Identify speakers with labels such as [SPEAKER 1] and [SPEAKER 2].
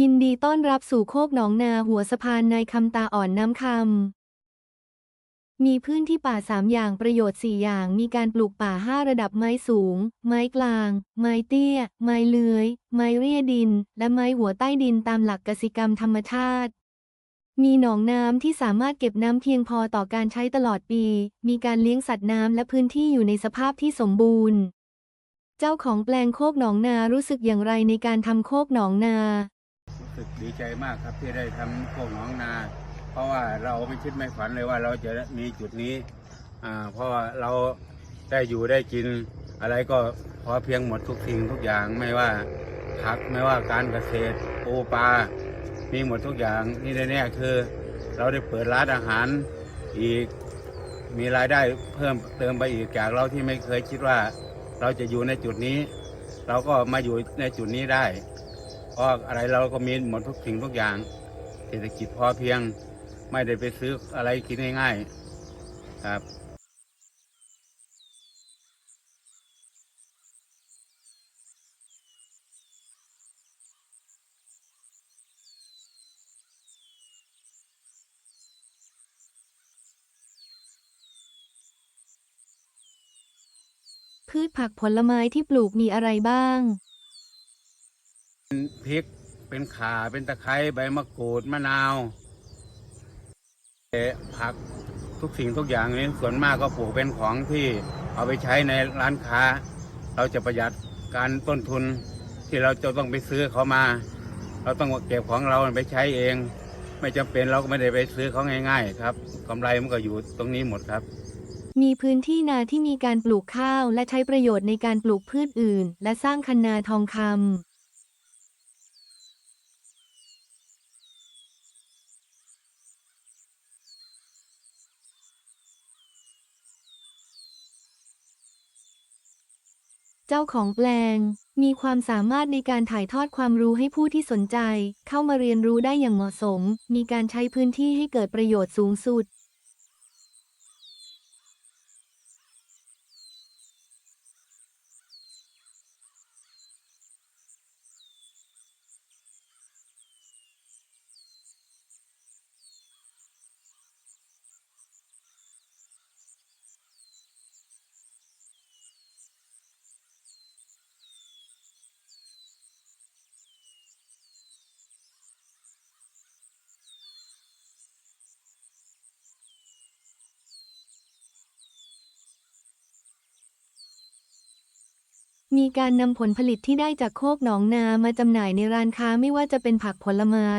[SPEAKER 1] ยินดีต้อนรับสู่โคกหนองนาหัวสะพานนายคำตาอ่อนน้ำคำ มีพื้นที่ป่าสามอย่างประโยชน์สี่อย่าง มีการปลูกป่าห้าระดับไม้สูง ไม้กลาง ไม้เตี้ย ไม้เลื้อย ไม้เรียดิน และไม้หัวใต้ดินตามหลักกสิกรรมธรรมชาติ มีหนองน้ำที่สามารถเก็บน้ำเพียงพอต่อการใช้ตลอดปี มีการเลี้ยงสัตว์น้ำและพื้นที่อยู่ในสภาพที่สมบูรณ์ เจ้าของแปลงโคกหนองนารู้สึกอย่างไรในการทำโคกหนองนา
[SPEAKER 2] สึกดีใจมากครับที่ได้ทำโคกหนองนา เพราะว่าเราไม่คิดไม่ฝันเลยว่าเราจะมีจุดนี้อ่าเพราะว่าเราได้อยู่ได้กินอะไรก็พอเพียงหมดทุกสิ่งทุกอย่างไม่ว่าผักไม่ว่าการเกษตรปูปลา มีหมดทุกอย่างนี่แน่ๆคือ เราได้เปิดร้านอาหารอีกมีรายได้เพิ่มเติมไปอีกจากเราที่ไม่เคยคิดว่า เราจะอยู่ในจุดนี้ เราก็มาอยู่ในจุดนี้ได้ เพราะอะไรเราก็มีหมดทุกสิ่งทุกอย่าง เศรษฐกิจพอเพียงไม่ได้ไปซื้ออะไรกินง่ายๆครับ
[SPEAKER 1] พืชผักผลไม้ที่ปลูกมีอะไรบ้าง
[SPEAKER 2] พริกเป็นข่าเป็นตะไคร้ใบมะกรูดมะนาวเอ่อผักทุกสิ่งทุกอย่างนี้ส่วนมากก็ปลูกเป็นของที่เอาไปใช้ในร้านค้า เราจะประหยัดการต้นทุนที่เราจะต้องไปซื้อเขามา เราต้องเก็บของเราไปใช้เอง ไม่จำเป็นเราก็ไม่ได้ไปซื้อเขาง่าย ๆ ครับกำไรมันก็อยู่ตรงนี้หมดครับ
[SPEAKER 1] มีพื้นที่นาที่มีการปลูกข้าวและใช้ประโยชน์ในการปลูกพืชอื่น และสร้างคันนาทองคำ เจ้าของแปลง มีความสามารถในการถ่ายทอดความรู้ให้ผู้ที่สนใจ เข้ามาเรียนรู้ได้อย่างเหมาะสม มีการใช้พื้นที่ให้เกิดประโยชน์สูงสุด มีการนำผลผลิตที่ได้จากโคกหนองนามาจำหน่ายในร้านค้าไม่ว่าจะเป็นผักผลไม้